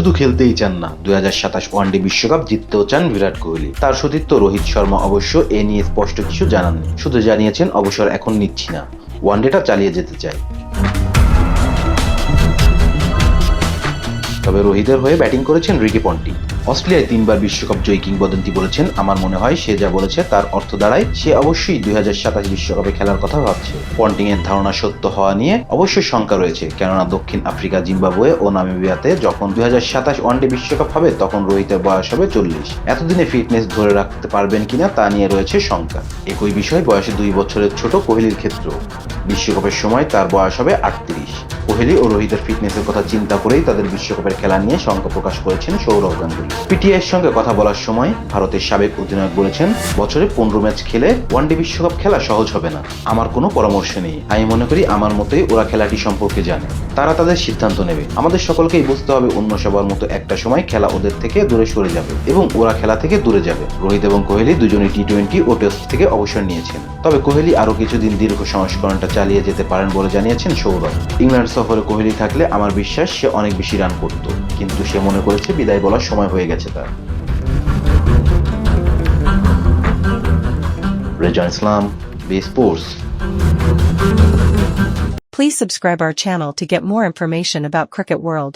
শুধু খেলতেই চান না, দুই হাজার সাতাশ ওয়ানডে বিশ্বকাপ জিততেও চান বিরাট কোহলি। তার সতীর্থ রোহিত শর্মা অবশ্য এ নিয়ে স্পষ্ট কিছু জানাননি। শুধু জানিয়েছেন, অবসর এখন নিচ্ছি না। ওয়ানডেটা চালিয়ে যেতে চাই। তবে রোহিতের হয়ে ব্যাটিং করেছেন রিকি পন্টি। অস্ট্রেলিয়ায় তিনবার বিশ্বকাপ জয়ী কিংবদন্তি বলেছেন, আমার মনে হয় সে যা বলেছে তার অর্থ দাঁড়ায়। সে অবশ্যই দুই বিশ্বকাপে খেলার কথা ভাবছে। পন্টিং এর ধারণা সত্য হওয়া নিয়ে অবশ্যই শঙ্কা রয়েছে, কেননা দক্ষিণ আফ্রিকা, জিম্বাবুয়ে ও নামিবিয়াতে যখন দুই হাজার সাতাশ ওয়ানডে বিশ্বকাপ হবে, তখন রোহিতের বয়স হবে চল্লিশ। এতদিনে ফিটনেস ধরে রাখতে পারবেন কিনা তা নিয়ে রয়েছে শঙ্কা। একই বিষয় বয়সে দুই বছরের ছোট কোহলির ক্ষেত্র বিশ্বকাপের সময় তার বয়স হবে আটত্রিশ। কোহলি ও রোহিতের ফিটনেসের কথা চিন্তা করেই তাদের বিশ্বকাপের খেলা নিয়ে শঙ্কা প্রকাশ করেছেন সৌরভ গাঙ্গুলি। পিটিআইয়ের সঙ্গে কথা বলার সময় ভারতের সাবেক অধিনায়ক বলেছেন, বছরে পনেরো ম্যাচ খেলে ওয়ানডে বিশ্বকাপ খেলা সহজ হবে না। আমার কোনো পরামর্শ নেই। আমি মনে করি আমার মতোই ওরা খেলাটি সম্পর্কে জানে। তারা তাদের সিদ্ধান্ত নেবে। আমাদের সকলকেই বুঝতে হবে অন্য সবার মতো একটা সময় খেলা ওদের থেকে দূরে সরে যাবে এবং ওরা খেলা থেকে দূরে যাবে। রোহিত এবং কোহলি দুজনেই টি টোয়েন্টি ও টেস্ট থেকে অবসর নিয়েছেন। তবে কোহলি আরও কিছুদিন দীর্ঘ সংস্করণটা চালিয়ে যেতে পারেন বলে জানিয়েছেন সৌরভ। ইংল্যান্ড সফরে কোহলি থাকলে আমার বিশ্বাস, সে অনেক বেশি রান করত। কিন্তু সে মনে করেছে বিদায় বলার সময় হয়ে গেছে তার। Rezan Islam, B sports. Please subscribe our channel to get more information about Cricket World.